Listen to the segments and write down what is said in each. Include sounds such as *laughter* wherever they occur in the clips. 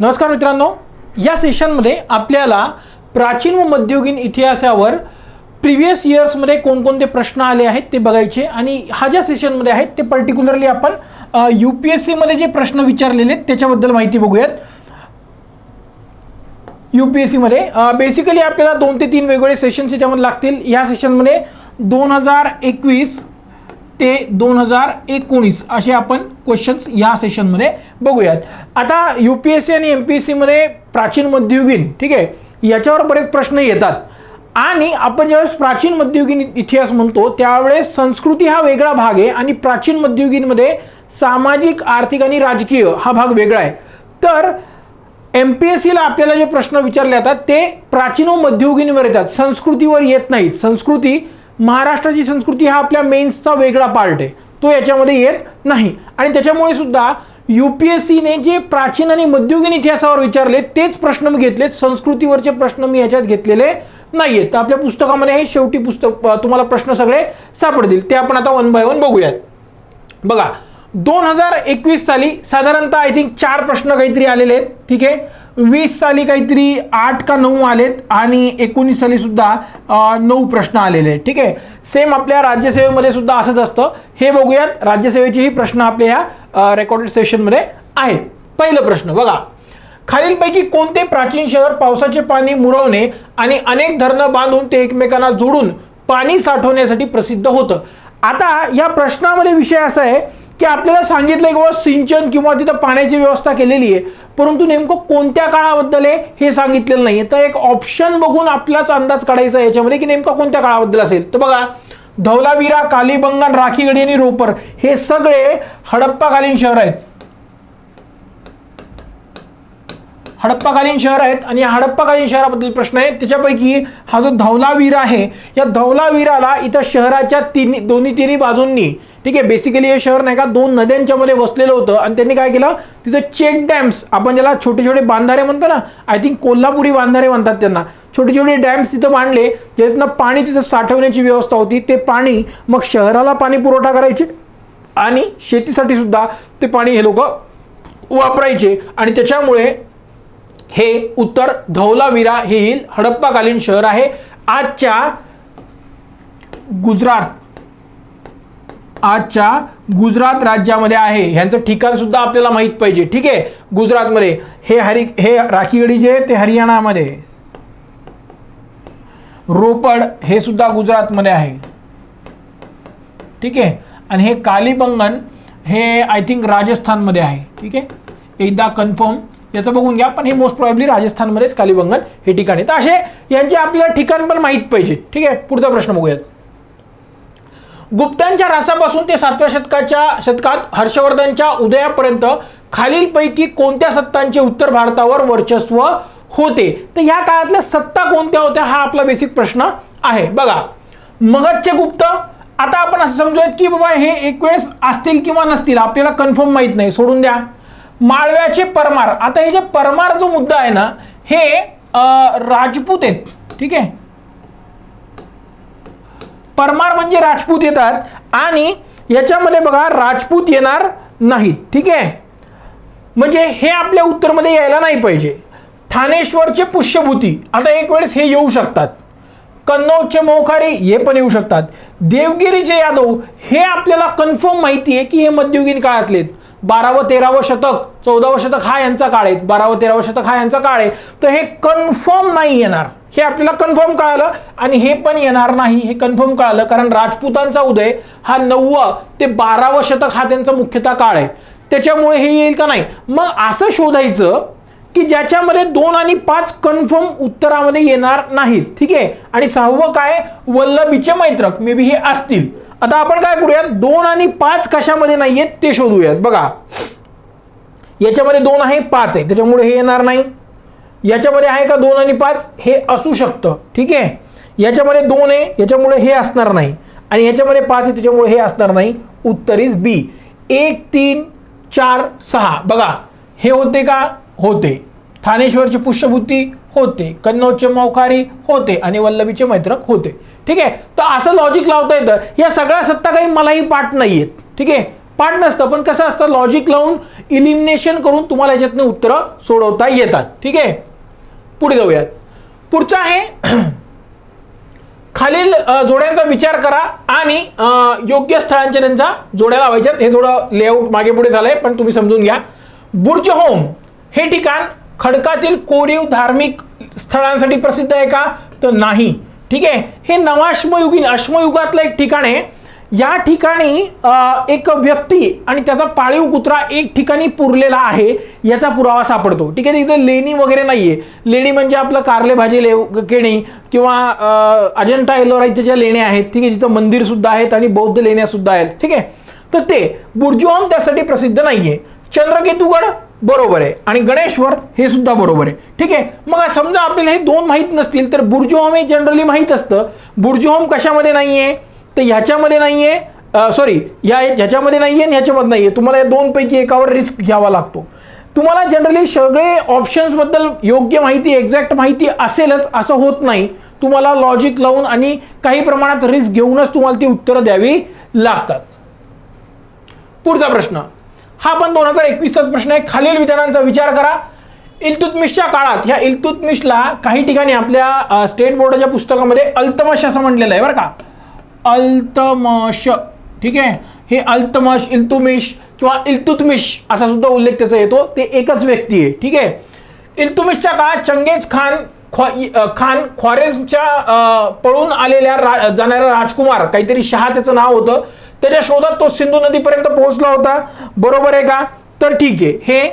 नमस्कार मित्रांनो या सेशनमध्ये आपल्याला प्राचीन व मध्ययुगीन इतिहासावर प्रिव्हियस इयर्समध्ये कोणकोणते प्रश्न आले आहेत ते बघायचे आणि हा ज्या सेशनमध्ये आहेत ते पर्टिक्युलरली आपण यू पी एस सीमध्ये जे प्रश्न विचारलेले आहेत त्याच्याबद्दल माहिती बघूयात. यू पी एस सीमध्ये बेसिकली आपल्याला दोन ते तीन वेगवेगळे सेशन्स याच्यामध्ये लागतील. या सेशनमध्ये दोन हजार एकवीस ते दोन हजार एकोणीस असे आपण क्वेश्चन्स या सेशनमध्ये बघूयात. आता यू पी एस सी आणि एम पी एस सीमध्ये प्राचीन मध्ययुगीन ठीक आहे? याच्यावर बरेच प्रश्न येतात. आणि आपण ज्यावेळेस प्राचीन मध्ययुगीन इतिहास म्हणतो त्यावेळेस संस्कृती हा वेगळा भाग आहे आणि प्राचीन मध्ययुगीनमध्ये सामाजिक आर्थिक आणि राजकीय हा भाग वेगळा आहे. तर एम पी एस सीला आपल्याला जे प्रश्न विचारले जातात ते प्राचीन व मध्ययुगीनवर येतात. संस्कृतीवर येत नाहीत. संस्कृती महाराष्ट्राची संस्कृती हा आपल्या मेन्सचा वेगळा पार्ट आहे. तो याच्यामध्ये येत नाही. आणि त्याच्यामुळे सुद्धा यू पी एस सीने जे प्राचीन आणि मध्ययुगीन इतिहासावर विचारले तेच प्रश्न मी घेतलेत. संस्कृतीवरचे प्रश्न मी ह्याच्यात घेतलेले नाही आहेत तर आपल्या पुस्तकामध्ये हे शेवटी पुस्तक तुम्हाला प्रश्न सगळे सापडतील. ते आपण आता वन बाय वन बघूयात. बघा दोन हजार एकवीस साली साधारणतः आय थिंक चार प्रश्न काहीतरी आलेले आहेत. ठीक आहे? वीस साली काहीतरी आठ का नऊ आलेत आणि एकोणीस साली सुद्धा नऊ प्रश्न आलेले आहेत. ठीक आहे? सेम आपल्या राज्यसेवेमध्ये सुद्धा असंच असतं. हे बघूयात. राज्यसेवेचेही प्रश्न आपल्या ह्या रेकॉर्डेड सेशनमध्ये आहेत. पहिलं प्रश्न बघा. खालीलपैकी कोणते प्राचीन शहर पावसाचे पाणी मुरवणे आणि अनेक धरणं बांधून ते एकमेकांना जोडून पाणी साठवण्यासाठी प्रसिद्ध होतं? आता या प्रश्नामध्ये विषय असा आहे की आपल्याला सांगितलं की बाबा सिंचन किंवा तिथं पाण्याची व्यवस्था केलेली आहे परंतु नेमकं कोणत्या काळाबद्दल आहे हे सांगितलेलं नाही तर एक ऑप्शन बघून आपलाच अंदाज काढायचा याच्यामध्ये की नेमका कोणत्या काळाबद्दल असेल. तर बघा धौलावीरा कालीबंगन राखीगडी आणि रोपर हे सगळे हडप्पाकालीन शहर आहेत. हडप्पाकालीन शहर आहेत आणि या हडप्पाकालीन शहराबद्दल प्रश्न आहे. त्याच्यापैकी हा जो धौलावीर आहे या धौलावीराला इथं शहराच्या तिन्ही दोन्ही तिन्ही बाजूंनी ठीक आहे बेसिकली हे शहर नाही का दोन नद्यांच्या मध्ये वसलेलं होतं आणि त्यांनी काय केलं? तिथं चेक डॅम्स आपण ज्याला छोटे छोटे बांधारे म्हणतो ना आय थिंक कोल्हापुरी बांधारे म्हणतात त्यांना. छोटे छोटे डॅम्स तिथं बांधले ज्यातनं पाणी तिथं साठवण्याची व्यवस्था होती. ते पाणी मग शहराला पाणी पुरवठा करायचे आणि शेतीसाठी सुद्धा ते पाणी हे लोक वापरायचे. आणि त्याच्यामुळे हे उत्तर धौलावीरा हे हडप्पाकालीन शहर आहे. आजच्या गुजरात आजच्या गुजरात राज्यामध्ये आहे. ह्यांचं ठिकाण सुद्धा आपल्याला माहीत पाहिजे. ठीक आहे? गुजरातमध्ये. हे हरि हे राखीगडी जे ते हरियाणामध्ये. रोपड हे सुद्धा गुजरातमध्ये आहे. ठीक आहे? आणि हे कालीबंगन हे आय थिंक राजस्थानमध्ये आहे. ठीक आहे? एकदा कन्फर्म. याचं बघून घ्या पण हे मोस्ट प्रॉब्ली राजस्थानमध्येच कालीबंगन हे ठिकाण आहे. तर असे यांचे आपल्याला ठिकाण पण माहीत पाहिजे. ठीक आहे? पुढचा प्रश्न बघूयात. गुप्तांच्या रासापासून ते सातव्या शतकाच्या शतकात हर्षवर्धनच्या उदयापर्यंत खालीलपैकी कोणत्या सत्तांचे उत्तर भारतावर वर्चस्व होते? तर ह्या काळातल्या सत्ता कोणत्या होत्या हा आपला बेसिक प्रश्न आहे. बघा मगधचे गुप्त. आता आपण असं समजूयात की बाबा हे एक वेळेस असतील किंवा नसतील आपल्याला कन्फर्म माहीत नाही. सोडून द्या. माळव्याचे परमार. आता हे जे परमार जो मुद्दा आहे ना हे राजपूत आहेत. ठीक आहे? परमार म्हणजे राजपूत येतात आणि याच्यामध्ये बघा राजपूत येणार नाहीत. ठीक आहे? म्हणजे हे आपल्या उत्तरमध्ये यायला नाही पाहिजे. थानेश्वरचे पुष्यभूती. आता एक वेळेस हे येऊ शकतात. कन्नौजचे मोखारी हे पण येऊ शकतात. देवगिरीचे यादव हे आपल्याला कन्फर्म माहिती आहे की हे मध्ययुगीन काळातले आहेत. बारावं तेरावं शतक चौदावं शतक हा यांचा काळ आहे. बारावं तेरावं शतक हा यांचा काळ आहे. तर हे कन्फर्म नाही येणार. हे आपल्याला कन्फर्म कळालं आणि हे पण येणार नाही हे कन्फर्म कळालं. कारण राजपुतांचा उदय हा नववं ते बारावं शतक हा त्यांचा मुख्यतः काळ आहे. त्याच्यामुळे हे येईल का नाही? मग असं शोधायचं की ज्याच्यामध्ये दोन आणि पाच कन्फर्म उत्तरामध्ये येणार नाहीत. ठीक आहे? आणि सहावं काय? वल्लभीचे मैत्रक मे बी हे असतील. आता आपण काय करूयात? दोन आणि पाच कशामध्ये नाहीयेत ते शोधूयात. बघा. याच्यामध्ये दोन आहे पाच आहे. त्याच्यामुळे हे येणार नाही. याच्यामध्ये आहे का दोन आणि पाच? हे असू शकतं. ठीक आहे? याच्यामध्ये दोन आहे याच्यामुळे हे असणार नाही. आणि याच्यामध्ये पाच आहे त्याच्यामुळे हे असणार नाही. उत्तर इज बी एक तीन चार सहा. बघा हे होते का? होते. थानेश्वरची पुष्यभूती होते. कन्नौजचे मौखारी होते. आणि वल्लभीचे मैत्रक होते. ठीक आहे? तर असं लॉजिक लावता येतं. या सगळ्या सत्ता काही मलाही पाठ नाही आहेत ठीक आहे? पाठ नसतं. पण कसं असतं? लॉजिक लावून इलिमिनेशन करून तुम्हाला याच्यातनं उत्तरं सोडवता येतात. ठीक आहे? पुढे जाऊयात. पुढचं आहे खालील जोड्यांचा विचार करा आणि योग्य स्थळांच्या त्यांचा जोड्या लावायच्यात हे थोडं लेआउट मागे पुढे झालंय पण तुम्ही समजून घ्या. बुर्ज होम हे ठिकाण खडकातील कोरीव धार्मिक स्थळांसाठी प्रसिद्ध आहे का? तर नाही. ठीक आहे? हे नवाश्मयुगीन अश्मयुगातलं एक ठिकाण आहे. या ठिकाणी एक व्यक्ती आणि त्याचा पाळीव कुत्रा एक ठिकाणी पुरलेला आहे याचा पुरावा सापडतो. ठीक आहे तिथे लेणी वगैरे नाहीये. लेणी म्हणजे आपलं कारले भाजी लेव केणी किंवा अजंठा एलोरा इथे ज्या लेण्या आहेत ठीक आहे जिथं मंदिर सुद्धा आहेत आणि बौद्ध लेण्या सुद्धा आहेत ठीक आहे. तर ते बुर्जुआम त्यासाठी प्रसिद्ध नाहीये. चंद्रकेतुगड बरोबर आहे आणि गणेश्वर हे सुद्धा बरोबर आहे. ठीक आहे मग समजा आपल्याला हे दोन माहीत नसतील तर बुर्जुहोम हे जनरली माहीत असतं. बुर्जुहोम कशामध्ये नाहीये? तर ह्याच्यामध्ये नाहीये सॉरी या ह्याच्यामध्ये नाहीये आणि ह्याच्यामध्ये नाहीये. तुम्हाला या दोनपैकी एकावर रिस्क घ्यावा लागतो. तुम्हाला जनरली सगळे ऑप्शन्सबद्दल योग्य माहिती एक्झॅक्ट माहिती असेलच असं होत नाही. तुम्हाला लॉजिक लावून आणि काही प्रमाणात रिस्क घेऊनच तुम्हाला ती उत्तरं द्यावी लागतात. पुढचा प्रश्न. हा पण दोन हजार एकवीसचाच प्रश्न आहे. खालील विधानांचा विचार करा. इल्तुतमिशच्या काळात ह्या इल्तुतमिशला काही ठिकाणी आपल्या स्टेट बोर्डाच्या पुस्तकामध्ये अल्तमश असं म्हटलेलं आहे बरं का? अल्तमश. ठीक आहे? हे अल्तमश इल्तुमिश किंवा इल्तुतमिश असा सुद्धा उल्लेख त्याचा येतो. ते एकच व्यक्ती आहे. ठीक आहे? इल्तुमिशच्या काळात चंगेज खान ख्वा खान ख्वारेझमच्या पळून आलेल्या रा जाणाऱ्या राजकुमार काहीतरी शहा त्याचं नाव होतं. त्याच्या शोधात तो सिंधू नदीपर्यंत पोहोचला होता. बरोबर आहे का? तर ठीक आहे. हे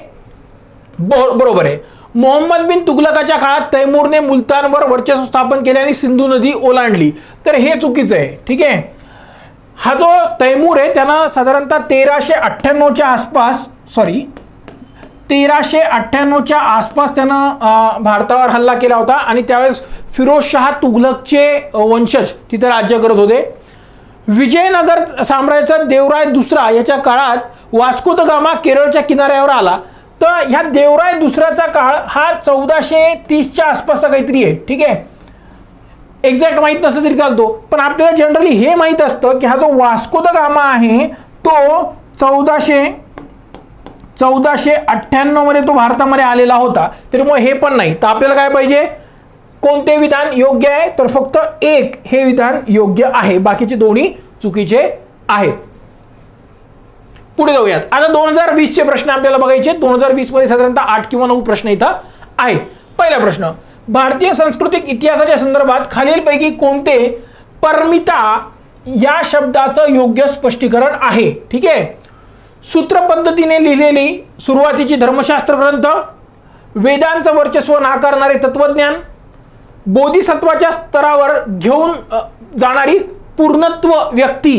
बरोबर आहे. मोहम्मद बिन तुगलकाच्या काळात तैमूरने मुलतानवर वर्चस्व स्थापन केले आणि सिंधू नदी ओलांडली. तर हे चुकीचं आहे ठीक आहे? हा जो तैमूर आहे त्यानं साधारणतः तेराशे अठ्ठ्याण्णवच्या आसपास सॉरी तेराशे अठ्ठ्याण्णवच्या आसपास त्यानं भारतावर हल्ला केला होता आणि त्यावेळेस फिरोजशहा तुघलकचे वंशज तिथे राज्य करत होते. विजयनगर साम्राज्याचा देवराय दुसरा याच्या काळात वास्को द गामा केरळच्या किनाऱ्यावर आला. तर ह्या देवराय दुसऱ्याचा काळ हा चौदाशे तीसच्या आसपासचा काहीतरी आहे. ठीक आहे? एक्झॅक्ट माहीत नसलं तरी चालतो. पण आपल्याला जनरली हे माहीत असतं की हा जो वास्को द गामा आहे तो चौदाशे चौदाशे अठ्ठ्याण्णवमध्ये तो भारतामध्ये आलेला होता. त्याच्यामुळे हे पण नाही. तर आपल्याला काय पाहिजे? कोणते विधान योग्य आहे? तर फक्त एक हे विधान योग्य आहे. बाकीचे दोन्ही चुकीचे आहेत. पुढे जाऊयात. आता दोन हजार वीसचे प्रश्न आपल्याला बघायचे दोन हजार वीसमध्ये साधारणतः आठ किंवा नऊ प्रश्न इथं आहेत. पहिला प्रश्न भारतीय सांस्कृतिक इतिहासाच्या संदर्भात खालीलपैकी कोणते परमिता या शब्दाचं योग्य स्पष्टीकरण आहे? ठीक आहे? सूत्रपद्धतीने लिहिलेली सुरुवातीची धर्मशास्त्र ग्रंथ वेदांचं वर्चस्व नाकारणारे तत्वज्ञान बोधिसत्वाच्या स्तरावर घेऊन जाणारी पूर्णत्व व्यक्ती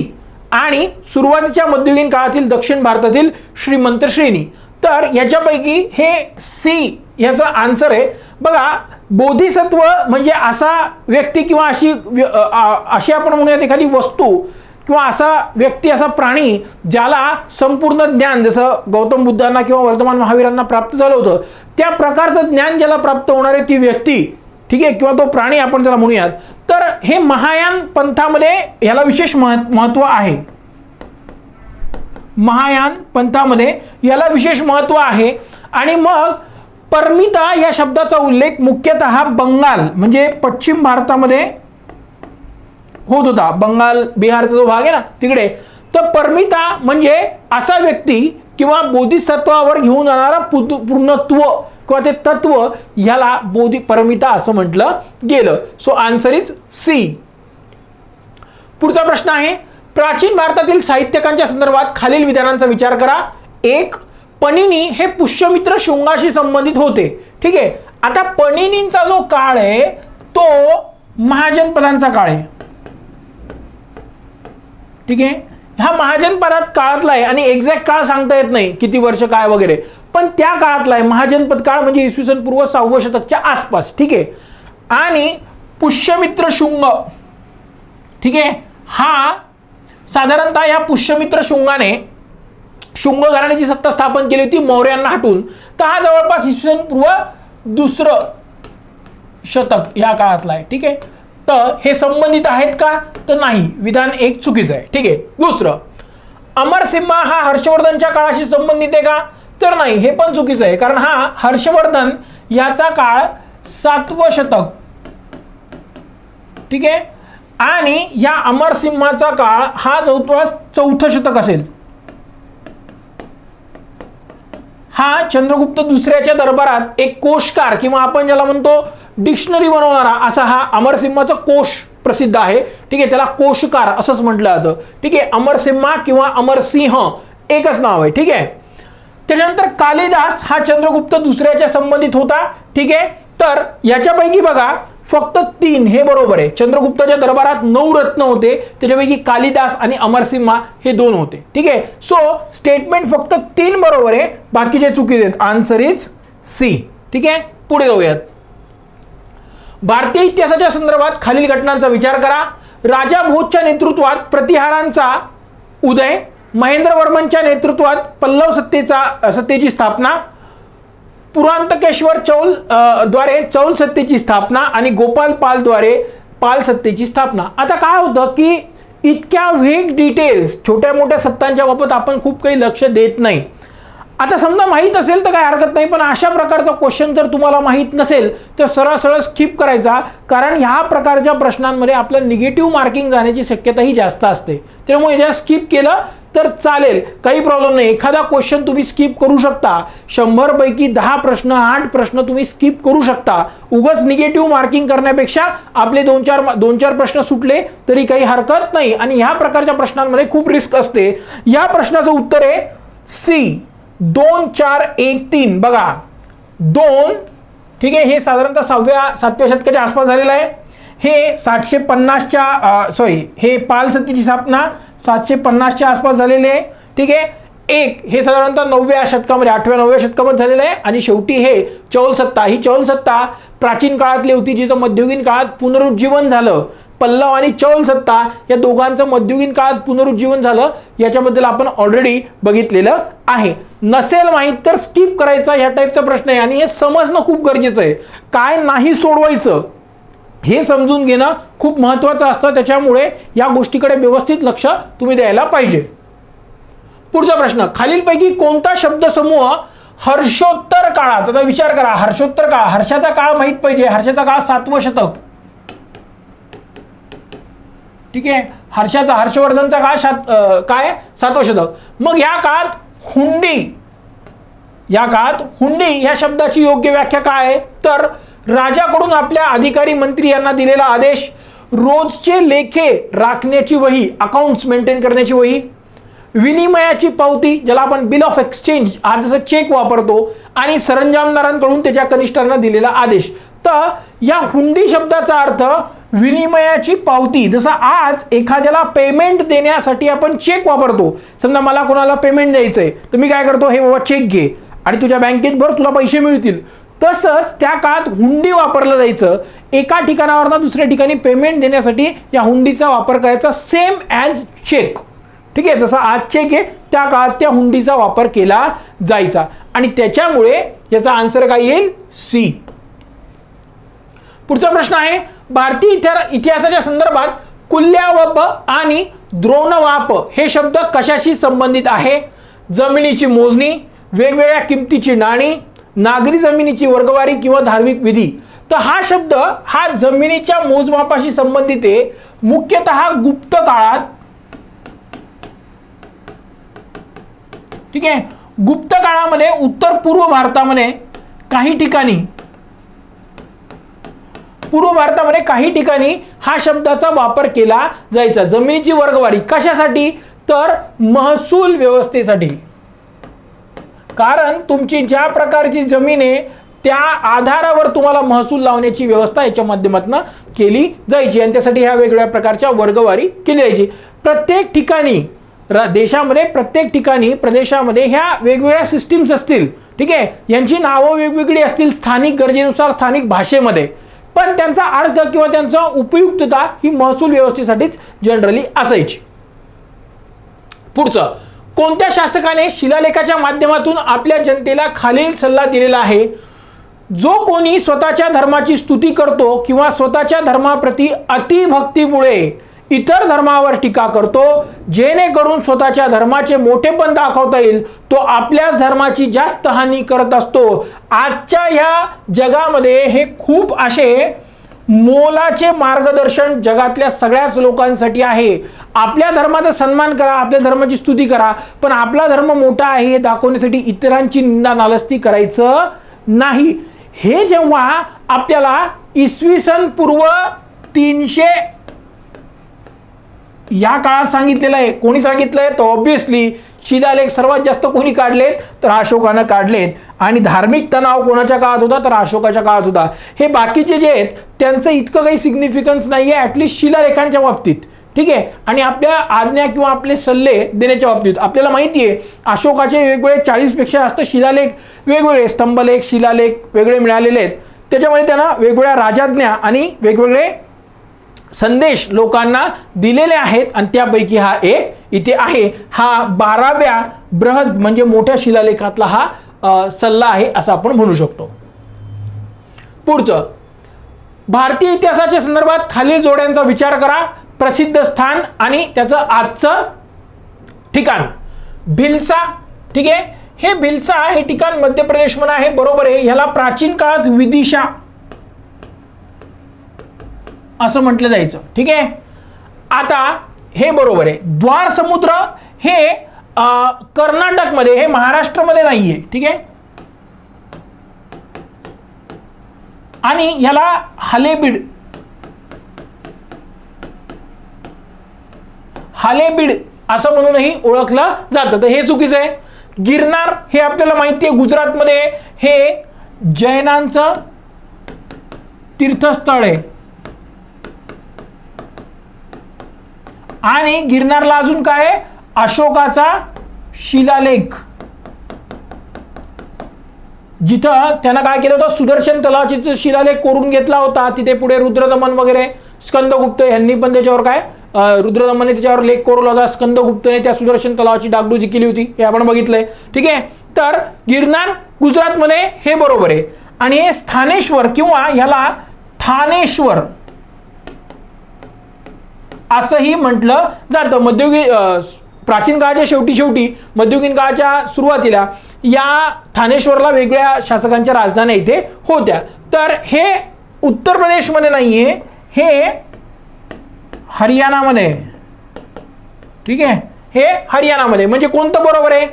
आणि सुरुवातीच्या मध्ययुगीन काळातील दक्षिण भारतातील श्रीमंत श्रेणी तर याच्यापैकी हे सी याचा आन्सर आहे. बघा बोधिसत्व म्हणजे असा व्यक्ती किंवा अशी व्य- अशी आपण म्हणूयात एखादी वस्तू किंवा असा व्यक्ती असा प्राणी ज्याला संपूर्ण ज्ञान जसं गौतम बुद्धांना किंवा वर्धमान महावीरांना प्राप्त झालं होतं त्या प्रकारचं ज्ञान ज्याला प्राप्त होणारे ती व्यक्ती ठीक आहे किंवा तो प्राणी आपण त्याला म्हणूयात तर हे महायान पंथामध्ये याला विशेष मह- महत्त्व आहे. महायान पंथामध्ये याला विशेष महत्त्व आहे. आणि मग परमिता या शब्दाचा उल्लेख मुख्यतः बंगाल म्हणजे पश्चिम भारतामध्ये होत होता. बंगाल बिहारचा जो भाग आहे ना तिकडे. तर परमिता म्हणजे असा व्यक्ती किंवा बोधिसत्वावर घेऊन जाणारा पूर्णत्व किंवा ते तत्व ह्याला बोधी परमिता असं म्हटलं गेलं. सो आन्सर इज सी पुढचा प्रश्न आहे प्राचीन भारतातील साहित्यकांच्या संदर्भात खालील विधानांचा विचार करा. एक पणिनी हे पुष्यमित्र शृंगाशी संबंधित होते. ठीक आहे? आता पणिनींचा जो काळ आहे तो महाजनपदांचा काळ आहे. ठीक आहे? हा महाजनपदात काळातला आहे आणि एक्झॅक्ट काळ सांगता येत नाही किती वर्ष काय वगैरे. पण त्या काळातला आहे महाजनपद काळ म्हणजे इसवी सन पूर्व सहावं शतकच्या आसपास ठीक आहे. आणि पुष्यमित्र शुंग ठीक आहे. हा साधारणतः या पुष्यमित्र शुंगाने शुंग घराण्याची सत्ता स्थापन केली होती मौर्यांना हटून. तर हा जवळपास इसवी सन पूर्व दुसरं शतक या काळातला आहे ठीक आहे. तर हे संबंधित आहेत का? तर नाही. विधान एक चुकीचं आहे. ठीक आहे. दुसरं अमरसिम्हा हा हर्षवर्धनच्या काळाशी संबंधित आहे का? तर नाही. हे पण चुकीचं आहे. कारण हा हर्षवर्धन याचा काळ सातवं शतक. ठीक आहे? आणि या अमरसिंहाचा काळ हा जवळपास चौथं शतक असेल. हा चंद्रगुप्त दुसऱ्याच्या दरबारात एक कोशकार किंवा आपण ज्याला म्हणतो डिक्शनरी बनवणारा असा हा अमरसिंहाचा कोश प्रसिद्ध आहे. ठीक आहे त्याला कोशकार असंच म्हटलं जातं. ठीक आहे अमरसिंहा किंवा अमरसिंह एकच नाव आहे. ठीक आहे? त्याच्यानंतर कालिदास हा चंद्रगुप्त दुसऱ्याच्या संबंधित होता. ठीक आहे? तर याच्यापैकी बघा फक्त तीन हे बरोबर आहे. चंद्रगुप्ताच्या दरबारात नऊ रत्न होते. त्याच्यापैकी कालिदास आणि अमरसिंहा हे दोन होते. ठीक आहे? सो स्टेटमेंट फक्त तीन बरोबर आहे. बाकीचे चुकीचे आहेत. आन्सर इज सी ठीक आहे? पुढे जाऊयात. भारतीय इतिहासाच्या संदर्भात खालील घटनांचा विचार करा. राजा भोजच्या नेतृत्वात प्रतिहारांचा उदय महेंद्रवर्मनच्या नेतृत्वात पल्लव सत्तेचा सत्तेची स्थापना पुरांतकेश्वर चौलद्वारे चौल सत्तेची स्थापना आणि गोपाल पालद्वारे पाल सत्तेची स्थापना. आता काय होतं की इतक्या वेग डिटेल्स छोट्या मोठ्या सत्तांच्या बाबत आपण खूप काही लक्ष देत नाही. आता समजा माहीत असेल तर काय हरकत नाही पण अशा प्रकारचा क्वेश्चन जर तुम्हाला माहीत नसेल तर सरळ सरळ स्किप करायचा. कारण ह्या प्रकारच्या प्रश्नांमध्ये आपलं निगेटिव्ह मार्किंग जाण्याची शक्यताही जास्त असते. त्यामुळे ज्या स्किप केलं तर चालेल. काही प्रॉब्लेम नाही. एखादा क्वेश्चन तुम्ही स्किप करू शकता. शंभरपैकी दहा प्रश्न आठ प्रश्न तुम्ही स्किप करू शकता. उगच निगेटिव्ह मार्किंग करण्यापेक्षा आपले दोन चार दोन चार प्रश्न सुटले तरी काही हरकत नाही. आणि ह्या प्रकारच्या प्रश्नांमध्ये खूप रिस्क असते. या प्रश्नाचं उत्तर आहे सी. दोन चार एक तीन. बघा. दोन ठीक आहे हे साधारणतः सहाव्या सातव्या शतकाच्या आसपास झालेलं आहे. हे सातशे पन्नासच्या सॉरी हे पाल सत्तेची स्थापना सातशे पन्नासच्या आसपास झालेली आहे. ठीक आहे? एक हे साधारणतः नवव्या शतकामध्ये आठव्या नवव्या शतकामध्ये झालेलं आहे. आणि शेवटी हे चौल सत्ता ही चौल सत्ता प्राचीन काळातली होती जिचं मध्ययुगीन काळात पुनरुज्जीवन झालं. पल्लव आणि चौल सत्ता या दोघांचं मध्ययुगीन काळात पुनरुज्जीवन झालं याच्याबद्दल आपण ऑलरेडी बघितलेलं आहे. नसेल माहीत तर स्किप करायचा ह्या टाईपचा प्रश्न आहे आणि हे समजणं खूप गरजेचं आहे. काय नाही सोडवायचं हे समजून घेणं खूप महत्त्वाचं असतं. त्याच्यामुळे या गोष्टीकडे व्यवस्थित लक्ष तुम्ही द्यायला पाहिजे. पुढचा प्रश्न खालीलपैकी कोणता शब्दसमूह हर्षोत्तर काळात आता विचार करा हर्षोत्तर काळ हर्षाचा काळ माहीत पाहिजे हर्षाचा काळ सातवं शतक. ठीक आहे? हर्षाचा हर्षवर्धनचा काळ सात काय? सातवं शतक मग या काळात हुंडी या काळात हुंडी या शब्दाची योग्य व्याख्या काय आहे? तर राजाकडून आपल्या अधिकारी मंत्री यांना दिलेला आदेश रोजचे लेखे राखण्याची वही अकाउंट्स मेंटेन करण्याची वही विनिमयाची पावती ज्याला आपण बिल ऑफ एक्सचेंज हा जसं चेक वापरतो आणि सरंजामदारांकडून त्याच्या कनिष्ठांना दिलेला आदेश. तर या हुंडी शब्दाचा अर्थ विनिमयाची पावती. जसं आज एखाद्याला पेमेंट देण्यासाठी आपण चेक वापरतो. समजा मला कोणाला पेमेंट द्यायचं आहे तर मी काय करतो? हे बाबा चेक घे. आणि तुझ्या बँकेत भर तुला पैसे मिळतील. तसंच त्या काळात हुंडी वापरलं जायचं. एका ठिकाणावरनं दुसऱ्या ठिकाणी पेमेंट देण्यासाठी या हुंडीचा वापर करायचा. सेम ॲज चेक ठीक आहे? जसा आज चेक आहे त्या काळात त्या हुंडीचा वापर केला जायचा. आणि त्याच्यामुळे याचा आन्सर काय येईल? सी पुढचा प्रश्न आहे भारतीय इतिहा- इतिहासाच्या संदर्भात कुल्ल्यावप आणि द्रोणवाप हे शब्द कशाशी संबंधित आहे? जमिनीची मोजणी वेगवेगळ्या किमतीची नाणी नागरी जमिनीची वर्गवारी किंवा धार्मिक विधी. तर हा शब्द हा जमिनीच्या मोजमापाशी संबंधित आहे. मुख्यतः गुप्त काळात ठीक आहे? गुप्त काळामध्ये उत्तर पूर्व भारतामध्ये काही ठिकाणी पूर्व भारतामध्ये काही ठिकाणी हा शब्दाचा वापर केला जायचा. जमिनीची वर्गवारी कशासाठी? तर महसूल व्यवस्थेसाठी. कारण तुमची ज्या प्रकारची जमीन आहे त्या आधारावर तुम्हाला महसूल लावण्याची व्यवस्था याच्या माध्यमातून केली जायची आणि त्यासाठी ह्या वेगवेगळ्या प्रकारच्या वर्गवारी केली जायची. प्रत्येक ठिकाणी र देशामध्ये प्रत्येक ठिकाणी प्रदेशामध्ये ह्या वेगवेगळ्या सिस्टीम्स असतील ठीक आहे? यांची नावं वेगवेगळी असतील स्थानिक गरजेनुसार स्थानिक भाषेमध्ये. पण त्यांचा अर्थ किंवा त्यांचा उपयुक्तता ही महसूल व्यवस्थेसाठीच जनरली असायची. पुढचं कोणत्या शासकाने शिलालेखाच्या माध्यमातून आपल्या जनतेला खालील सल्ला दिलेला आहे? जो कोणी स्वतःच्या धर्माची स्तुती करतो किंवा स्वतःच्या धर्माप्रती अतिभक्तीमुळे इतर धर्मावर टीका करतो जेणेकरून स्वतःच्या धर्माचे मोठेपण दाखवता येईल तो आपल्याच धर्माची जास्त हानी करत असतो. आजच्या ह्या जगामध्ये हे खूप असे मोलाचे मार्गदर्शन जगातल्या सगळ्याच लोकांसाठी आहे. आपल्या धर्माचा सन्मान करा आपल्या धर्माची स्तुती करा पण आपला धर्म मोठा आहे हे दाखवण्यासाठी इतरांची निंदा नालस्ती करायचं नाही. हे जेव्हा आपल्याला इसवी सन पूर्व तीनशे या काळात सांगितलेलं आहे. कोणी सांगितलं आहे? तर ऑब्विसली शिलालेख सर्वात जास्त कोणी काढलेत? तर अशोकानं काढलेत. आणि धार्मिक तणाव कोणाच्या काळात होता? तर अशोकाच्या काळात होता. हे बाकीचे जे आहेत त्यांचं इतकं काही सिग्निफिकन्स नाही आहे ॲटलिस्ट शिलालेखांच्या बाबतीत. ठीक आहे? आणि आपल्या आज्ञा किंवा आपले सल्ले देण्याच्या बाबतीत. आपल्याला माहिती आहे अशोकाचे वेगवेगळे चाळीसपेक्षा जास्त शिलालेख वेगवेगळे स्तंभलेख शिलालेख वेगळे मिळालेले आहेत. त्याच्यामुळे त्यांना वेगवेगळ्या राजाज्ञा आणि वेगवेगळे संदेश लोकांना दिलेले आहेत आणि त्यापैकी हा एक इथे आहे. हा बाराव्या बृहद म्हणजे मोठ्या शिलालेखातला हा सल्ला आहे असं आपण म्हणू शकतो. पुढचं भारतीय इतिहासाच्या संदर्भात खालील जोड्यांचा विचार करा. प्रसिद्ध स्थान आणि त्याचं आजचं ठिकाण. भिलसा ठीक आहे? हे भिलसा हे ठिकाण मध्य प्रदेशमध्ये आहे बरोबर आहे. ह्याला प्राचीन काळात विदिशा असं म्हटलं जायचं. ठीक आहे? आता हे बरोबर आहे. द्वार समुद्र हे कर्नाटकमध्ये हे महाराष्ट्रामध्ये नाही आहे ठीक आहे? आणि ह्याला हालेबीड हालेबीड असं म्हणूनही ओळखलं जातं. तर हे चुकीचं आहे. गिरनार हे आपल्याला माहिती आहे गुजरातमध्ये हे जैनांचं तीर्थस्थळ आहे. आणि गिरनारला अजून काय अशोकाचा शिलालेख. जिथं त्यानं काय केलं होतं? सुदर्शन तलावाची शिलालेख करून घेतला होता. तिथे पुढे रुद्रदमन वगैरे स्कंदगुप्त यांनी पण त्याच्यावर काय रुद्रदमनने त्याच्यावर लेख कोरला होता. स्कंदगुप्तने त्या सुदर्शन तलावाची डागडुजी केली होती. हे आपण बघितलंय. ठीक आहे? तर गिरनार गुजरातमध्ये हे बरोबर आहे. आणि हे स्थानेश्वर किंवा ह्याला थानेश्वर असंही म्हटलं जातं. मध्ययुगी प्राचीन काळाच्या शेवटी शेवटी मध्ययुगीन काळाच्या सुरुवातीला या ठाणेश्वरला वेगळ्या शासकांच्या राजधान्या इथे होत्या. तर हे उत्तर प्रदेशमध्ये नाही आहे हे हरियाणामध्ये. ठीक आहे? हे हरियाणामध्ये. म्हणजे कोणतं बरोबर आहे?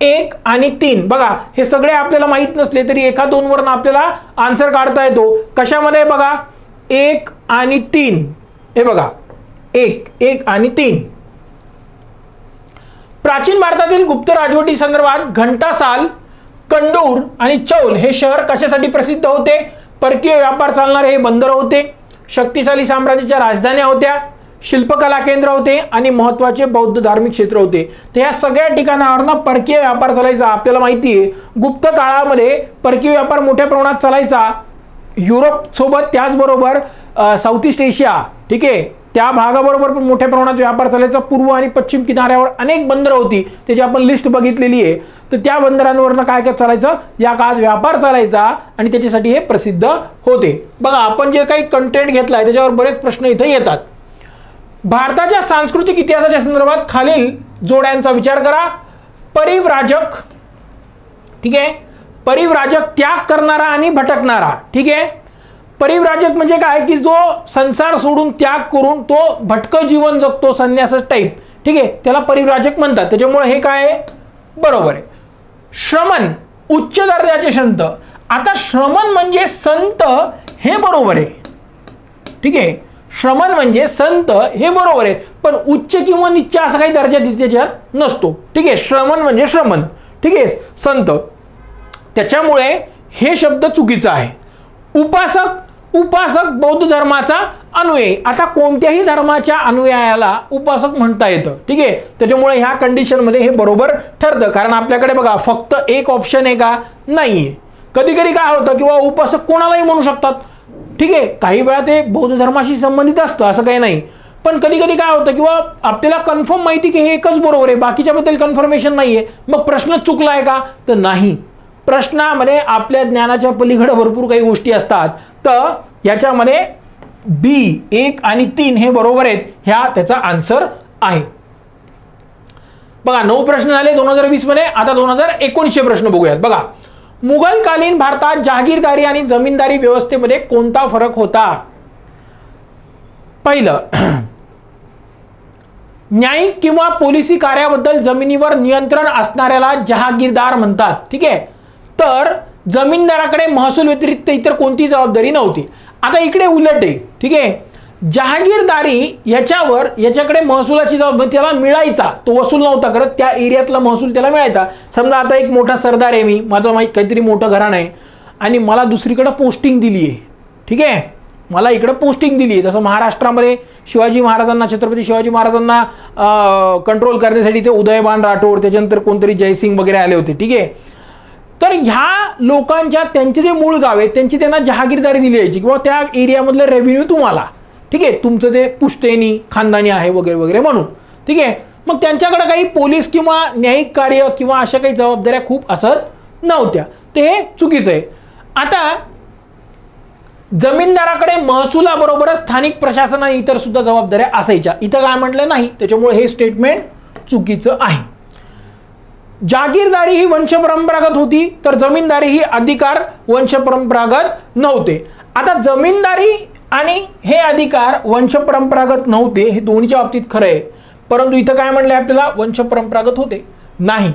एक आणि तीन. बघा हे सगळे आपल्याला माहीत नसले तरी एका दोनवरून आपल्याला आन्सर काढता येतो. कशामध्ये बघा? एक आणि तीन. हे बघा. एक एक आणि तीन. प्राचीन भारतातील गुप्त राजवटी संदर्भात घंटासाल कंडूर आणि चौल हे शहर कशासाठी प्रसिद्ध होते? परकीय व्यापार चालणारे हे बंदर होते शक्तिशाली साम्राज्याच्या राजधान्या होत्या शिल्पकला केंद्र होते आणि महत्त्वाचे बौद्ध धार्मिक क्षेत्र होते. तर या सगळ्या ठिकाणावरनं परकीय व्यापार चालायचा आपल्याला माहिती आहे. गुप्त काळामध्ये परकीय व्यापार मोठ्या प्रमाणात चालायचा. युरोप सोबत त्याचबरोबर साऊथ ईस्ट एशिया ठीक आहे? त्या भागाबरोबर पण मोठ्या प्रमाणात व्यापार चालायचा. पूर्व आणि पश्चिम किनाऱ्यावर अनेक बंदरं होती. त्याची आपण लिस्ट बघितलेली आहे. तर त्या बंदरांवरनं काय काय चालायचं? या काळात व्यापार चालायचा आणि त्याच्यासाठी हे प्रसिद्ध होते. बघा आपण जे काही कंटेंट घेतलाय त्याच्यावर बरेच प्रश्न इथे येतात. भारताच्या सांस्कृतिक इतिहासाच्या संदर्भात खालील जोड्यांचा विचार करा. परिव्राजक ठीक आहे? परिव्राजक त्याग करणारा आणि भटकणारा ठीक आहे? परिव्राजक म्हणजे काय? की जो संसार सोडून त्याग करून तो भटकं जीवन जगतो संन्यास टाईप ठीक आहे? त्याला परिव्राजक म्हणतात. त्याच्यामुळे हे काय आहे? बरोबर आहे. श्रमण उच्च दर्जाचे संत. आता श्रमण म्हणजे संत हे बरोबर आहे. ठीक आहे? श्रमण म्हणजे संत हे बरोबर आहे. पण उच्च किंवा निच्च असा काही दर्जा त्याच्यात नसतो. ठीक आहे? श्रमण म्हणजे श्रमण. ठीक आहे? संत. त्याच्यामुळे हे शब्द चुकीचा आहे. उपासक उपासक बौद्ध धर्माचा अनुयायी. आता कोणत्याही धर्माच्या अनुयायाला उपासक म्हणता येतं. ठीक आहे? त्याच्यामुळे ह्या कंडिशनमध्ये हे बरोबर ठरतं. कारण आपल्याकडे बघा फक्त एक ऑप्शन आहे का? नाही आहे कधी कधी काय होतं किंवा उपासक कोणालाही म्हणू शकतात. ठीक आहे? काही वेळा ते बौद्ध धर्माशी संबंधित असतं असं काही नाही. पण कधी कधी काय होतं किंवा आपल्याला कन्फर्म माहिती की हे एकच बरोबर आहे बाकीच्याबद्दल कन्फर्मेशन नाही आहे मग प्रश्न चुकला आहे का? तर नाही. प्रश्नामध्ये आपल्या ज्ञानाच्या पलीकडे भरपूर काही गोष्टी असतात. तर याच्यामध्ये बी एक आणि तीन हे बरोबर आहेत ह्या त्याचा आन्सर आहे. बघा नऊ प्रश्न झाले दोन हजार वीसमध्ये आता दोन हजार एकोणीसशे प्रश्न बघूयात. बघा मुघलकालीन भारतात जहागीरदारी आणि जमीनदारी व्यवस्थेमध्ये कोणता फरक होता? पहिलं *clears throat* न्यायिक किंवा पोलिसी कार्याबद्दल जमिनीवर नियंत्रण असणाऱ्याला जहागीरदार म्हणतात. ठीक आहे? तर जमीनदाराकडे महसूल व्यतिरिक्त इतर कोणती जबाबदारी नव्हती. आता इकडे उलट आहे ठीक आहे? जहागीरदारी याच्यावर याच्याकडे महसुलाची जबाबदारी त्याला मिळायचा. तो वसूल नव्हता करत त्या एरियातला महसूल त्याला मिळायचा. समजा आता एक मोठा सरदार आहे मी माझं माहीत काहीतरी मोठं घराणं आहे. आणि मला दुसरीकडं पोस्टिंग दिली आहे ठीक आहे? मला इकडं पोस्टिंग दिली आहे. जसं महाराष्ट्रामध्ये शिवाजी महाराजांना छत्रपती शिवाजी महाराजांना कंट्रोल करण्यासाठी ते उदयबान राठोड त्याच्यानंतर कोणतरी जयसिंग वगैरे आले होते ठीक आहे? तर ह्या लोकांच्या त्यांचे जे मूळ गाव आहे त्यांची त्यांना जहागीरदारी दिली यायची किंवा त्या एरियामधलं रेव्हेन्यू तुम्हाला. ठीक आहे? तुमचं ते पुश्तैनी खानदानी आहे वगैरे वगैरे म्हणून. ठीक आहे? मग त्यांच्याकडे काही पोलीस किंवा न्यायिक कार्य किंवा अशा काही जबाबदाऱ्या खूप असत नव्हत्या. ते हे चुकीचं आहे. आता जमीनदाराकडे महसुलाबरोबरच स्थानिक प्रशासनाने इतर सुद्धा जबाबदाऱ्या असायच्या. इथं काय म्हटलं नाही. त्याच्यामुळे हे स्टेटमेंट चुकीचं आहे. जागीरदारी ही वंशपरंपरागत होती तर जमीनदारी ही अधिकार वंशपरंपरागत नव्हते. आता जमीनदारी आणि हे अधिकार वंशपरंपरागत नव्हते हे दोन्हीच्या बाबतीत खरं आहे. परंतु इथं काय म्हणलंय आपल्याला? वंशपरंपरागत होते. नाही.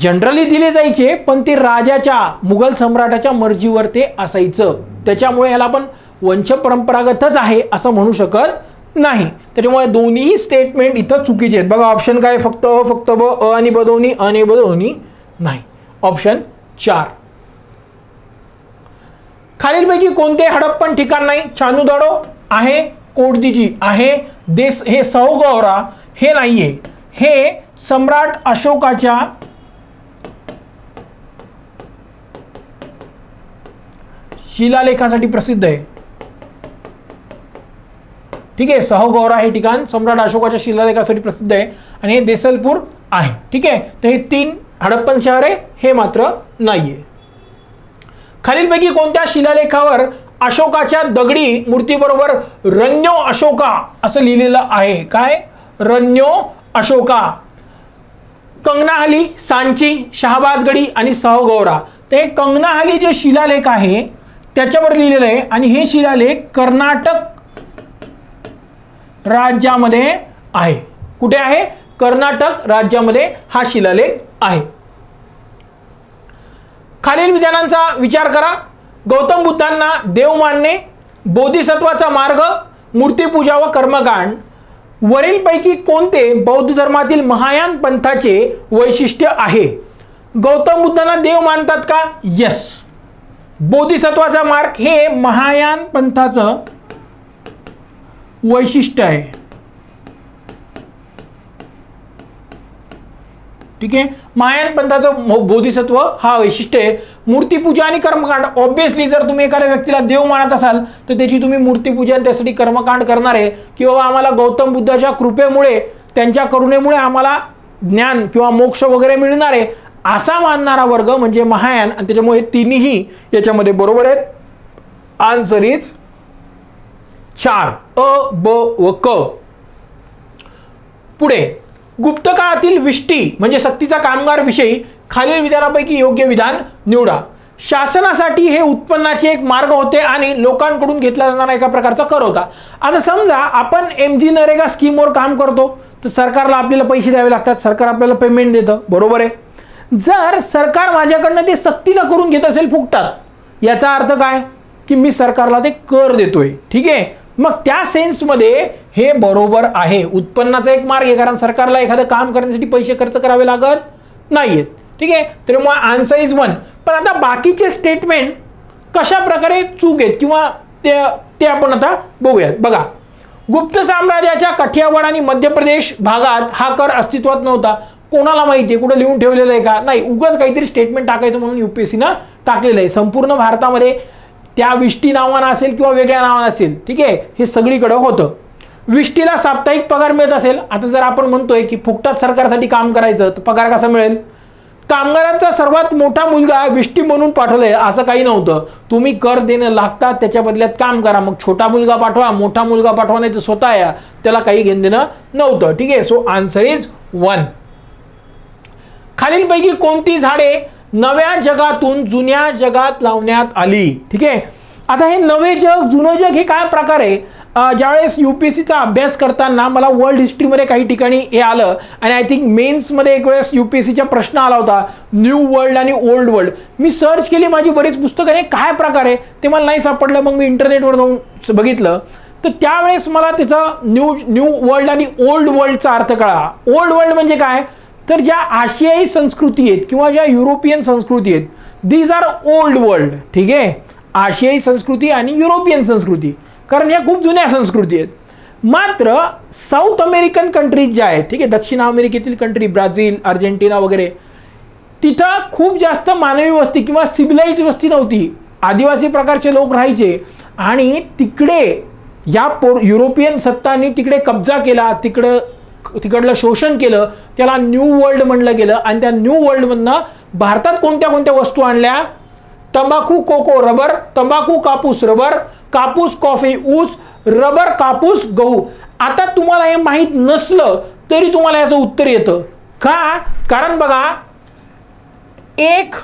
जनरली दिले जायचे पण ते राजाच्या मुघल सम्राटाच्या मर्जीवर ते असायचं. त्याच्यामुळे याला आपण वंशपरंपरागतच आहे असं म्हणू शकत नाही. त्याच्यामुळे दोन्हीही स्टेटमेंट इथं चुकीचे आहेत. बघा ऑप्शन काय फक्त अ फक्त ब अ आणि ब दोन्ही आणि ब दोन्ही नाही. ऑप्शन चार. खालीलपैकी कोणते हडप्पन ठिकाण नाही. चानूदाडो आहे कोडदिजी आहे देस हे सौगौरा हे नाहीये. हे सम्राट अशोकाच्या शिलालेखासाठी प्रसिद्ध आहे. ठीक आहे? सहगौरा हे ठिकाण सम्राट अशोकाच्या शिलालेखासाठी प्रसिद्ध आहे आणि हे देसलपूर आहे. ठीक आहे? तर हे तीन हडप्पन शहर आहे. हे मात्र नाहीये. खालीलपैकी कोणत्या शिलालेखावर अशोकाच्या दगडी मूर्तीबरोबर रण्यो अशोका असं लिहिलेलं आहे? काय? रण्यो अशोका. कंगनाहली सांची शहाबाजगडी आणि सहगौरा तर हे कंगनाहली जे शिलालेख आहे त्याच्यावर लिहिलेलं आहे आणि हे शिलालेख कर्नाटक राज्यामध्ये आहे. कुठे आहे? कर्नाटक राज्यामध्ये हा शिलालेख आहे. खालील विधानांचा विचार करा. गौतम बुद्धांना देव मानणे बोधिसत्वाचा मार्ग मूर्तीपूजा व कर्मकांड वरीलपैकी कोणते बौद्ध धर्मातील महायान पंथाचे वैशिष्ट्य आहे? गौतम बुद्धांना देव मानतात का? यस बोधिसत्वाचा मार्ग हे महायान पंथाचं वैशिष्ट्य आहे. ठीक आहे? मायान पंथाचं बोधिसत्व हा वैशिष्ट्य आहे. मूर्तीपूजा आणि कर्मकांड. ऑब्विसली जर तुम्ही एखाद्या व्यक्तीला देव मानत असाल तर त्याची तुम्ही मूर्तीपूजा आणि त्यासाठी कर्मकांड करणार आहे. की बाबा आम्हाला गौतम बुद्धाच्या कृपेमुळे त्यांच्या करुणेमुळे आम्हाला ज्ञान किंवा मोक्ष वगैरे मिळणार आहे. असा मानणारा वर्ग म्हणजे महायान. आणि त्याच्यामुळे तिन्ही याच्यामध्ये बरोबर आहेत. आन्सर इज चार अ ब व क. पुढे गुप्त काळातील विष्टी म्हणजे सक्तीचा कामगार विषयी खालील विधानापैकी योग्य विधान निवडा. शासनासाठी हे उत्पन्नाचे एक मार्ग होते आणि लोकांकडून घेतला जाणारा एका प्रकारचा कर होता. आता समजा आपण एम जी नरेगा स्कीमवर काम करतो तर सरकारला आपल्याला पैसे द्यावे लागतात सरकार आपल्याला पेमेंट देतं बरोबर आहे? जर सरकार माझ्याकडनं ते सक्तीनं करून घेत असेल फुकटात याचा अर्थ काय? की मी सरकारला ते कर देतोय ठीक आहे? मग त्या सेन्समध्ये हे बरोबर आहे. उत्पन्नाचा एक मार्ग आहे. कारण सरकारला एखादं काम करण्यासाठी पैसे खर्च करावे लागत नाहीयेत. ठीक आहे? तर मग आन्सर इज वन पण आता बाकीचे स्टेटमेंट कशा प्रकारे चूक आहेत किंवा ते ते आपण आता बघूयात. बघा. गुप्त साम्राज्याच्या कठियावाड आणि मध्य प्रदेश भागात हा कर अस्तित्वात नव्हता. कोणाला माहिती आहे कुठं लिहून ठेवलेलं आहे का? नाही. उगाच काहीतरी स्टेटमेंट टाकायचं म्हणून युपीएससीनं टाकलेलं आहे. संपूर्ण भारतामध्ये त्या विष्टी नावानं असेल किंवा वेगळ्या नावानं असेल ठीक आहे? हे सगळीकडं होतं. विष्टीला साप्ताहिक पगार मिळत असेल आता जर आपण म्हणतोय की फुकटात सरकारसाठी काम करायचं तर पगार कसा मिळेल? कामगारांचा सर्वात मोठा मुलगा विष्टी म्हणून पाठवलंय असं काही नव्हतं. तुम्ही कर देणं लागतात त्याच्या बदल्यात काम करा. मग छोटा मुलगा पाठवा मोठा मुलगा पाठवा नाही तर स्वतः या त्याला काही घेणं देणं नव्हतं ठीक आहे? सो आन्सर इज वन खालीलपैकी कोणती झाडे नव्या जगातून जुन्या जगात लावण्यात आली. ठीक आहे? आता हे नवे जग जुनं जग हे काय प्रकार आहे? ज्यावेळेस यू पी एस सीचा अभ्यास करताना मला वर्ल्ड हिस्ट्रीमध्ये काही ठिकाणी हे आलं आणि आय थिंक मेन्समध्ये एक वेळेस यू पी एस सीचा प्रश्न आला होता न्यू वर्ल्ड आणि ओल्ड वर्ल्ड मी सर्च केली माझी बरीच पुस्तकं हे काय प्रकार आहे? ते मला नाही सापडलं. मग मी इंटरनेटवर जाऊन बघितलं. तर त्यावेळेस मला त्याचा न्यू न्यू वर्ल्ड आणि ओल्ड वर्ल्डचा अर्थ कळा ओल्ड वर्ल्ड म्हणजे काय? तर ज्या आशियाई संस्कृती आहेत किंवा ज्या युरोपियन संस्कृती आहेत दीज आर ओल्ड वर्ल्ड ठीक आहे? आशियाई संस्कृती आणि युरोपियन संस्कृती. कारण या खूप जुन्या संस्कृती आहेत. मात्र साऊथ अमेरिकन कंट्रीज ज्या आहेत ठीक आहे दक्षिण अमेरिकेतील कंट्री ब्राझील अर्जेंटिना वगैरे तिथं खूप जास्त मानवी वस्ती किंवा सिव्हिलाइज वस्ती नव्हती. आदिवासी प्रकारचे लोक राहायचे आणि तिकडे या पोर युरोपियन सत्तांनी तिकडे कब्जा केला तिकडं तिकडलं शोषण केलं त्याला न्यू वर्ल्ड म्हणलं गेलं आणि त्या न्यू वर्ल्डमधनं भारतात कोणत्या कोणत्या वस्तू आणल्या? तंबाखू कोको रबर तंबाखू कापूस रबर कापूस कॉफी ऊस रबर कापूस गहू. आता तुम्हाला हे माहीत नसलं तरी तुम्हाला याचं उत्तर येतं. का? कारण बघा एक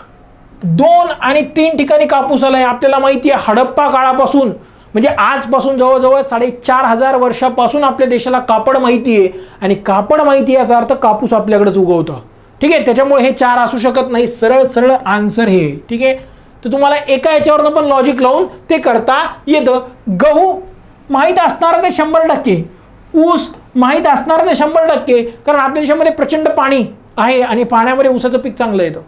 दोन आणि तीन ठिकाणी कापूस आलाय. आपल्याला माहिती आहे हडप्पा काळापासून. म्हणजे आजपासून जवळजवळ साडेचार हजार वर्षापासून आपल्या देशाला कापड माहिती आहे. आणि कापड माहिती आहे याचा अर्थ कापूस आपल्याकडेच उगवतं. ठीक आहे? त्याच्यामुळे हे चार असू शकत नाही. सरळ सरळ आन्सर हे. ठीक आहे? तर तुम्हाला एका याच्यावरनं पण लॉजिक लावून ते करता येतं. गहू माहीत असणारच आहे शंभर टक्के. ऊस माहीत असणारच आहे शंभर टक्के. कारण आपल्या देशामध्ये प्रचंड पाणी आहे आणि पाण्यामध्ये ऊसाचं पीक चांगलं येतं.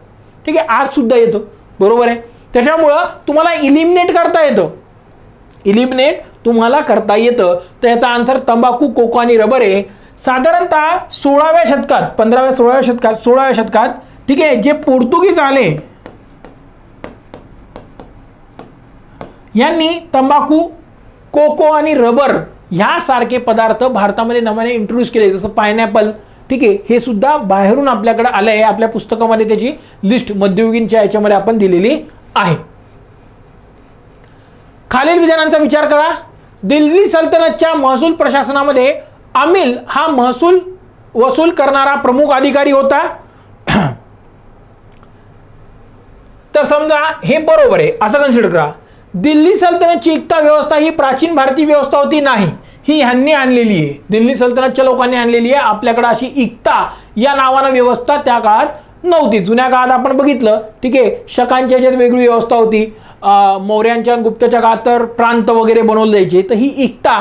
ठीक आहे? आजसुद्धा येतं. बरोबर आहे? त्याच्यामुळं तुम्हाला इलिमिनेट करता येतं. इलिमिनेट तुम्हाला करता येतं. तर याचा आन्सर तंबाखू कोको आणि रबर आहे. साधारणतः सोळाव्या शतकात पंधराव्या सोळाव्या शतकात सोळाव्या शतकात ठीक आहे जे पोर्तुगीज आले यांनी तंबाखू कोको आणि रबर ह्यासारखे पदार्थ भारतामध्ये नव्याने इंट्रोड्यूस केले. जसं पायनॅपल ठीक आहे हे सुद्धा बाहेरून आपल्याकडे आलं आहे आपल्या पुस्तकामध्ये त्याची लिस्ट मध्ययुगीनच्या याच्यामध्ये आपण दिलेली आहे. खालील विधानांचा विचार करा. दिल्ली सल्तनतच्या महसूल प्रशासनामध्ये अमिल हा महसूल वसूल करणारा प्रमुख अधिकारी होता. *clears throat* तर समजा हे बरोबर आहे असं कन्सिडर करा. दिल्ली सल्तनतची एकता व्यवस्था ही प्राचीन भारतीय व्यवस्था होती नाही. ही ह्यांनी आणलेली आहे. दिल्ली सल्तनतच्या लोकांनी आणलेली आहे. आपल्याकडे अशी इक्ता या नावानं व्यवस्था त्या काळात नव्हती. जुन्या काळात आपण बघितलं ठीक आहे शकांच्या ह्याच्यात वेगळी व्यवस्था होती. मौर्यांच्या गुप्तच्या काळात तर प्रांत वगैरे बनवले जायचे. तर ही इक्ता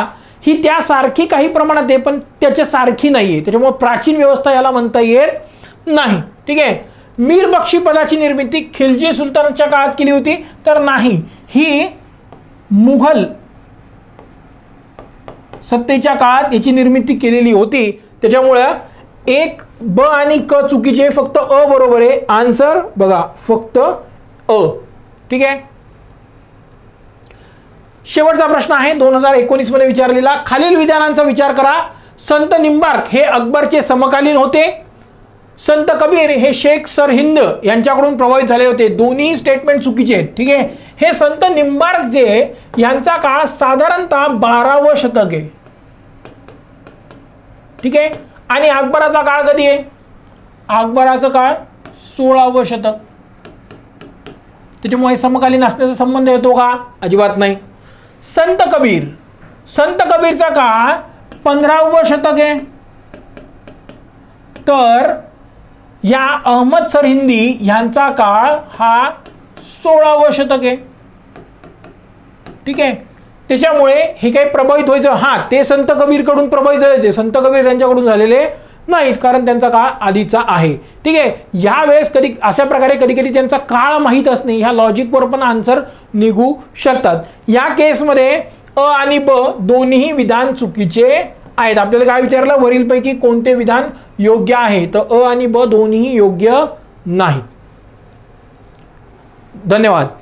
ही त्यासारखी काही प्रमाणात आहे पण त्याच्यासारखी नाही आहे. त्याच्यामुळे प्राचीन व्यवस्था याला म्हणता येत नाही. ठीक आहे? मीर बक्षी पदाची निर्मिती खिलजी सुलतानच्या काळात केली होती तर नाही. ही मुघल सत्तेच्या काळात याची निर्मिती केलेली होती. त्याच्यामुळं एक ब आणि क चुकीचे फक्त अ बरोबर आहे. आन्सर बघा फक्त अ. ठीक आहे? शेवटचा प्रश्न आहे. दोन हजार एकोणीसमध्ये विचारलेला. खालील विधानांचा विचार करा. संत निंबार्क हे अकबरचे समकालीन होते. संत कबीर हे शेख सर हिंद यांच्याकडून प्रभावित झाले होते. दोन्ही स्टेटमेंट चुकीचे आहेत. ठीक आहे? हे संत निंबार्क जे यांचा काळ साधारणतः बारावं शतक आहे. ठीक आहे? आणि अकबराचा काळ कधी आहे? अकबराचा काळ सोळावं शतक. त्याच्यामुळे समकालीन असण्याचा संबंध येतो का? अजिबात नाही. संत कबीर. संत कबीरचा काळ पंधरावं शतक आहे. तर या अहमद सर हिंदी यांचा काळ हा सोळावं शतक आहे. ठीक आहे? त्याच्यामुळे हे काही प्रभावित व्हायचं. हां ते संत कबीरकडून प्रभावित झाले संत कबीर त्यांच्याकडून झालेले नाहीत कारण त्यांचा काळ आधीचा आहे. ठीक आहे? या वेळेस कधी अशा प्रकारे कधी कधी त्यांचा काळ माहीत असणे ह्या लॉजिकवर पण आन्सर निघू शकतात. या केसमध्ये अ आणि ब दोन्ही विधान चुकीचे आहेत. आपल्याला काय विचारलं? वरीलपैकी कोणते विधान योग्य आहे? तर अ आणि ब दोन्ही योग्य नाहीत. धन्यवाद.